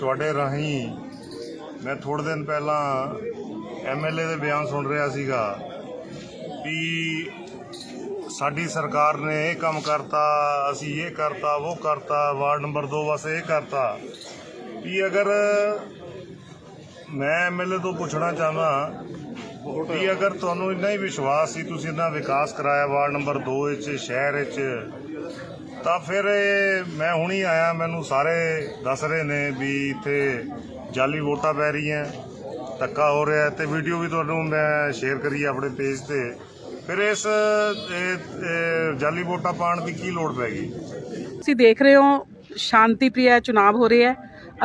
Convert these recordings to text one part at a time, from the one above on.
ਤੁਹਾਡੇ ਰਾਹੀਂ ਮੈਂ ਥੋੜੇ ਦਿਨ ਪਹਿਲਾਂ ਐਮਐਲਏ ਦੇ ਬਿਆਨ ਸੁਣ ਰਿਹਾ ਸੀਗਾ ਵੀ ਸਾਡੀ ਸਰਕਾਰ ਨੇ ਇਹ ਕੰਮ ਕਰਤਾ ਅਸੀਂ ਇਹ ਕਰਤਾ ਉਹ ਕਰਤਾ ਵਾਰਡ ਨੰਬਰ 2 ਵਾਸਤੇ ਇਹ ਕਰਤਾ। ਵੀ ਅਗਰ ਮੈਂ ਐਮਐਲਏ ਤੋਂ ਪੁੱਛਣਾ ਚਾਹੁੰਦਾ ਵੀ ਅਗਰ ਤੁਹਾਨੂੰ ਇੰਨਾ ਹੀ ਵਿਸ਼ਵਾਸ ਸੀ ਤੁਸੀਂ ਇੰਨਾ ਵਿਕਾਸ ਕਰਾਇਆ ਵਾਰਡ ਨੰਬਰ 2 ਵਿੱਚ ਸ਼ਹਿਰ ਵਿੱਚ ਤਾਂ ਫਿਰ ਇਹ ਮੈਂ ਹੁਣੀ ਆਇਆ, ਮੈਨੂੰ ਸਾਰੇ ਦੱਸ ਰਹੇ ਨੇ ਵੀ ਇੱਥੇ ਜਾਲੀ ਵੋਟਾਂ ਪੈ ਰਹੀਆਂ, ਧੱਕਾ ਹੋ ਰਿਹਾ ਤੇ ਵੀਡੀਓ ਵੀ ਤੁਹਾਨੂੰ ਮੈਂ ਸ਼ੇਅਰ ਕਰੀ ਆਪਣੇ ਪੇਜ ਤੇ। ਫਿਰ ਇਸ, ਇਹ- ਜਾਲੀ ਵੋਟਾਂ ਪਾਉਣ ਦੀ ਕੀ ਲੋੜ ਪੈ ਗਈ? ਤੁਸੀਂ ਦੇਖ ਰਹੇ ਹੋ ਸ਼ਾਂਤੀ ਪ੍ਰਿਆ ਚੁਣਾਵ ਹੋ ਰਿਹਾ ਹੈ।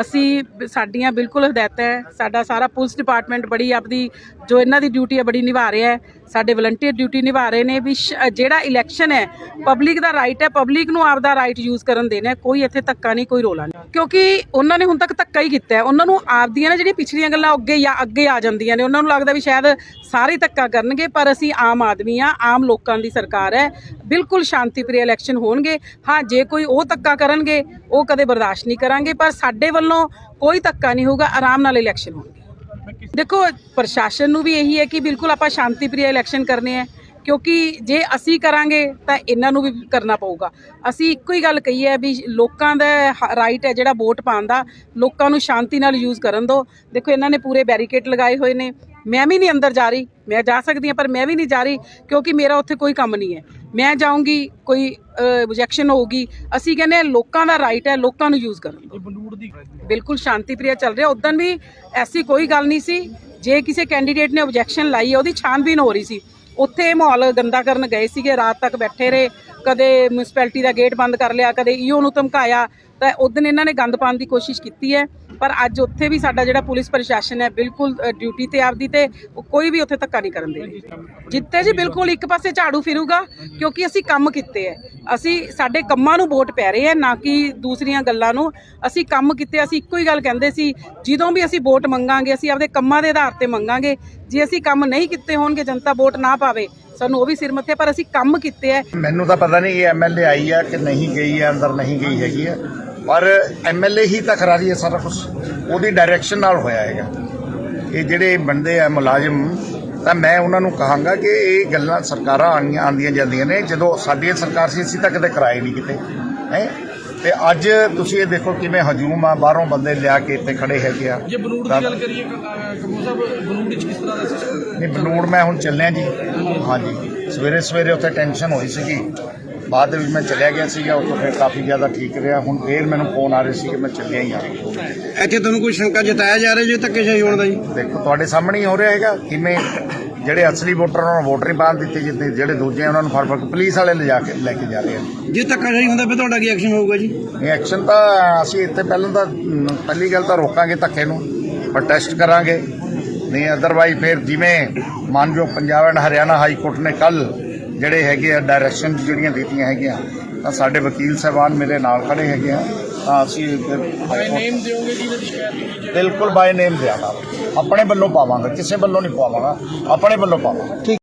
ਅਸੀਂ ਸਾਡੀਆਂ ਬਿਲਕੁਲ ਹਦਾਇਤਾਂ ਹੈ, ਸਾਡਾ ਸਾਰਾ ਪੁਲਿਸ ਡਿਪਾਰਟਮੈਂਟ ਬੜੀ ਆਪਦੀ, ਜੋ ਇਹਨਾਂ ਦੀ ਡਿਊਟੀ ਹੈ, ਬੜੀ ਨਿਭਾ ਰਿਹਾ ਹੈ। ਸਾਡੇ ਵਲੰਟੀਅਰ ਡਿਊਟੀ ਨਿਭਾ ਰਹੇ ਨੇ ਵੀ ਸ਼- ਜਿਹੜਾ ਇਲੈਕਸ਼ਨ ਹੈ ਪਬਲਿਕ ਦਾ ਰਾਈਟ ਹੈ ਪਬਲਿਕ ਨੂੰ ਆਪਦਾ ਰਾਈਟ ਯੂਜ਼ ਕਰਨ ਦੇਣਾ ਕੋਈ ਇੱਥੇ ਧੱਕਾ ਨਹੀਂ, ਕੋਈ ਰੋਲਾ ਨਹੀਂ। ਕਿਉਂਕਿ ਉਹਨਾਂ ਨੇ ਹੁਣ ਤੱਕ ਧੱਕਾ ਹੀ ਕੀਤਾ ਹੈ। ਉਹਨਾਂ ਨੂੰ ਆਪਦੀਆਂ ਨਾ ਜਿਹੜੀਆਂ ਪਿਛਲੀਆਂ ਗੱਲਾਂ ਅੱਗੇ ਜਾਂ ਅੱਗੇ ਆ ਜਾਂਦੀਆਂ ਨੇ, ਉਹਨਾਂ ਨੂੰ ਲੱਗਦਾ ਵੀ ਸ਼ਾਇਦ ਸਾਰੇ ਧੱਕਾ ਕਰਨਗੇ, ਪਰ ਅਸੀਂ ਆਮ ਆਦਮੀ ਆ ਆਮ ਲੋਕਾਂ ਦੀ ਸਰਕਾਰ ਹੈ। ਬਿਲਕੁਲ ਸ਼ਾਂਤੀਪ੍ਰਿय ਇਲੈਕਸ਼ਨ ਹੋਣਗੇ। ਹਾਂ, ਜੇ ਕੋਈ ਉਹ ਧੱਕਾ ਕਰਨਗੇ, ਉਹ ਕਦੇ ਬਰਦਾਸ਼ਤ ਨਹੀਂ ਕਰਾਂਗੇ, ਪਰ ਸਾਡੇ ਵੱਲੋਂ ਕੋਈ ਧੱਕਾ ਨਹੀਂ ਹੋਊਗਾ, ਆਰਾਮ ਨਾਲ ਇਲੈਕਸ਼ਨ ਹੋਣਗੇ। ਦੇਖੋ, ਪ੍ਰਸ਼ਾਸਨ ਨੂੰ ਵੀ ਇਹੀ ਹੈ ਕਿ ਬਿਲਕੁਲ ਆਪਾਂ ਸ਼ਾਂਤੀਪ੍ਰਿय ਇਲੈਕਸ਼ਨ ਕਰਨੇ ਹੈ, ਕਿਉਂਕਿ ਜੇ ਅਸੀਂ ਕਰਾਂਗੇ ਤਾਂ ਇਹਨਾਂ ਨੂੰ ਵੀ ਕਰਨਾ ਪਊਗਾ। ਅਸੀਂ ਇੱਕੋ ਹੀ ਗੱਲ ਕਹੀ ਹੈ ਵੀ ਲੋਕਾਂ ਦਾ ਰਾਈਟ ਹੈ ਜਿਹੜਾ ਵੋਟ ਪਾਉਣ ਦਾ, ਲੋਕਾਂ ਨੂੰ ਸ਼ਾਂਤੀ ਨਾਲ ਯੂਜ਼ ਕਰਨ ਦਿਓ ਦੇਖੋ, ਇਹਨਾਂ ਨੇ ਪੂਰੇ ਬੈਰੀਕੇਡ ਲਗਾਏ ਹੋਏ ਨੇ। ਮੈਂ ਵੀ ਨਹੀਂ ਅੰਦਰ ਜਾ ਰਹੀ, ਮੈਂ ਜਾ ਸਕਦੀ ਹਾਂ, ਪਰ ਮੈਂ ਵੀ ਨਹੀਂ ਜਾ ਰਹੀ, ਕਿਉਂਕਿ ਮੇਰਾ ਉੱਥੇ ਕੋਈ ਕੰਮ ਨਹੀਂ ਹੈ। ਮੈਂ ਜਾਊਂਗੀ ਕੋਈ ਆਬਜੈਕਸ਼ਨ ਹੋਊਗੀ ਅਸੀਂ ਕਹਿੰਦੇ ਲੋਕਾਂ ਦਾ ਰਾਈਟ ਹੈ ਲੋਕਾਂ ਨੂੰ ਯੂਜ਼ ਕਰਨ ਬਿਲਕੁਲ ਸ਼ਾਂਤੀਪ੍ਰਿਆ ਚੱਲ ਰਿਹਾ। ਉਦੋਂ ਵੀ ਐਸੀ ਕੋਈ ਗੱਲ ਨਹੀਂ ਸੀ। ਜੇ ਕਿਸੇ ਕੈਂਡੀਡੇਟ ਨੇ ਆਬਜੈਕਸ਼ਨ ਲਾਈ ਹੈ ਉਹਦੀ ਛਾਨਬੀਨ ਹੋ ਰਹੀ ਸੀ। ਉੱਥੇ ਮਾਹੌਲ ਗੰਦਾ ਕਰਨ ਗਏ ਸੀਗੇ ਰਾਤ ਤੱਕ ਬੈਠੇ ਰਹੇ। ਕਦੇ ਮਿਊਨਿਸਪੈਲਿਟੀ ਦਾ ਗੇਟ ਬੰਦ ਕਰ ਲਿਆ ਕਦੇ ਈਓ ਨੂੰ ਧਮਕਾਇਆ। ਤਾਂ ਉਦੋਂ ਇਹਨਾਂ ਨੇ ਗੰਦ ਪਾਉਣ ਦੀ ਕੋਸ਼ਿਸ਼ ਕੀਤੀ ਹੈ। ਪਰ ਅੱਜ ਉੱਥੇ ਵੀ ਸਾਡਾ ਜਿਹੜਾ ਪੁਲਿਸ ਪ੍ਰਸ਼ਾਸਨ ਹੈ ਬਿਲਕੁਲ ਡਿਊਟੀ ਤੇ ਆਪਦੀ ਤੇ ਕੋਈ ਵੀ ਉੱਥੇ ਧੱਕਾ ਨਹੀਂ ਕਰਨ ਦੇ ਜਿੱਤੇ ਜੀ ਬਿਲਕੁਲ ਇੱਕ ਪਾਸੇ ਝਾੜੂ ਫਿਰੂਗਾ ਕਿਉਂਕਿ ਅਸੀਂ ਕੰਮ ਕੀਤੇ ਹੈ ਅਸੀਂ ਸਾਡੇ ਕੰਮਾਂ ਨੂੰ ਵੋਟ ਪੈ ਰਹੇ ਹੈ ਨਾ ਕਿ ਦੂਸਰੀਆਂ ਗੱਲਾਂ ਨੂੰ। ਅਸੀਂ ਕੰਮ ਕੀਤੇ, ਅਸੀਂ ਇੱਕੋ ਹੀ ਗੱਲ ਕਹਿੰਦੇ ਸੀ, ਜਦੋਂ ਵੀ ਅਸੀਂ ਵੋਟ ਮੰਗਾਂਗੇ, ਅਸੀਂ ਆਪਦੇ ਕੰਮਾਂ ਦੇ ਆਧਾਰ ਤੇ ਮੰਗਾਂਗੇ। ਜੇ ਅਸੀਂ ਕੰਮ ਨਹੀਂ ਕੀਤੇ ਹੋਣਗੇ, ਜਨਤਾ ਵੋਟ ਨਾ ਪਾਵੇ, ਸਾਨੂੰ ਉਹ ਵੀ ਸਿਰ ਮੱਥੇ, ਪਰ ਅਸੀਂ ਕੰਮ ਕੀਤੇ ਹੈ ਮੈਨੂੰ ਤਾਂ ਪਤਾ ਨਹੀਂ ਇਹ ਐਮਐਲਏ ਆਈ ਆ ਕਿ ਨਹੀਂ ਗਈ ਆ, ਅੰਦਰ ਨਹੀਂ ਗਈ ਹੈਗੀ ਆ। ਪਰ ਐਮਐਲਏ ਹੀ ਤਾਂ ਕਰਾ ਰਹੀ ਹੈ ਸਾਰਾ ਕੁਝ ਉਹਦੀ ਡਾਇਰੈਕਸ਼ਨ ਨਾਲ ਹੋਇਆ ਹੈਗਾ। ਇਹ ਜਿਹੜੇ ਬੰਦੇ ਆ ਮੁਲਾਜ਼ਮ ਤਾਂ ਮੈਂ ਉਹਨਾਂ ਨੂੰ ਕਹਾਂਗਾ ਕਿ ਇਹ ਗੱਲਾਂ ਸਰਕਾਰਾਂ ਆਉਂਦੀਆਂ ਆਉਂਦੀਆਂ ਜਾਂਦੀਆਂ ਨੇ। ਜਦੋਂ ਸਾਡੀ ਸਰਕਾਰ ਸੀ ਅਸੀਂ ਤਾਂ ਕਦੇ ਕਰਾਏ ਨਹੀਂ ਕਿਤੇ। ਹੈ? ਤੇ ਅੱਜ ਤੁਸੀਂ ਇਹ ਦੇਖੋ ਕਿਵੇਂ ਹਜੂਮ ਆ ਬਾਹਰੋਂ ਬੰਦੇ ਲਿਆ ਕੇ ਇੱਥੇ ਖੜੇ ਹੈਗੇ ਆ। ਜੇ ਬਨੂੜ ਦੀ ਗੱਲ ਕਰੀਏ ਕਪੂਰ ਸਾਹਿਬ ਬਨੂੜ ਵਿੱਚ ਕਿਸ ਤਰ੍ਹਾਂ ਦਾ ਸਿਸਟਮ ਨਹੀਂ ਬਨੂੜ ਮੈਂ ਹੁਣ ਚੱਲਿਆ ਜੀ। ਹਾਂਜੀ। ਸਵੇਰੇ ਸਵੇਰੇ ਉੱਥੇ ਟੈਨਸ਼ਨ ਹੋਈ ਸੀਗੀ। ਬਾਅਦ ਦੇ ਵਿੱਚ ਮੈਂ ਚਲਿਆ ਗਿਆ ਸੀਗਾ ਉੱਥੋਂ ਫਿਰ ਕਾਫੀ ਜ਼ਿਆਦਾ ਠੀਕ ਰਿਹਾ। ਹੁਣ ਫੇਰ ਮੈਨੂੰ ਫੋਨ ਆ ਰਹੇ ਸੀ ਕਿ ਮੈਂ ਚੱਲਿਆ ਹੀ ਆ। ਇੱਥੇ ਤੁਹਾਨੂੰ ਕੋਈ ਸ਼ੰਕਾ ਜਤਾਇਆ ਜਾ ਰਿਹਾ ਜੇ ਧੱਕੇਸ਼ਾਹੀ ਹੋਣ ਦਾ ਜੀ? ਦੇਖੋ ਤੁਹਾਡੇ ਸਾਹਮਣੇ ਹੀ ਹੋ ਰਿਹਾ ਹੈਗਾ ਕਿਵੇਂ ਜਿਹੜੇ ਅਸਲੀ ਵੋਟਰ ਉਹਨਾਂ ਨੂੰ ਵੋਟਰ ਹੀ ਪਾਉਣ ਦਿੱਤੇ ਜਿੱਤੇ ਜਿਹੜੇ ਦੂਜੇ ਉਹਨਾਂ ਨੂੰ ਫੜ ਫੜ ਕੇ ਪੁਲਿਸ ਵਾਲੇ ਲਿਜਾ ਕੇ ਲੈ ਕੇ ਜਾ ਰਹੇ ਆ। ਜੇ ਧੱਕਾਸ਼ਾਹੀ ਹੁੰਦਾ ਫਿਰ ਤੁਹਾਡਾ ਕੀ ਐਕਸ਼ਨ ਹੋਊਗਾ ਜੀ? ਇਹ ਐਕਸ਼ਨ ਤਾਂ ਅਸੀਂ ਇੱਥੇ ਪਹਿਲਾਂ ਤਾਂ ਪਹਿਲੀ ਗੱਲ ਤਾਂ ਰੋਕਾਂਗੇ ਧੱਕੇ ਨੂੰ ਪ੍ਰੋਟੈਸਟ ਕਰਾਂਗੇ। ਨਹੀਂ ਅਦਰਵਾਈਜ਼ ਫਿਰ ਜਿਵੇਂ ਮਾਨਯੋਗ Punjab and Haryana high court ਨੇ ਕੱਲ ਜਿਹੜੇ ਹੈਗੇ ਆ ਡਾਇਰੈਕਸ਼ਨ ਜਿਹੜੀਆਂ ਦਿੱਤੀਆਂ ਹੈਗੀਆਂ ਤਾਂ ਸਾਡੇ ਵਕੀਲ ਸਾਹਿਬਾਨ ਮੇਰੇ ਨਾਲ ਖੜੇ ਹੈਗੇ ਆ ਤਾਂ ਅਸੀਂ ਨੇਮ ਦਿਓਗੇ ਜੀ ਇਹਦੀ ਸ਼ਿਕਾਇਤ ਬਿਲਕੁਲ ਬਾਈ ਨੇਮ ਦਿਆਂਗਾ ਆਪਣੇ ਵੱਲੋਂ ਪਾਵਾਂਗਾ ਕਿਸੇ ਵੱਲੋਂ ਨਹੀਂ ਪਾਵਾਂਗਾ ਆਪਣੇ ਵੱਲੋਂ ਪਾਵਾਂਗਾ।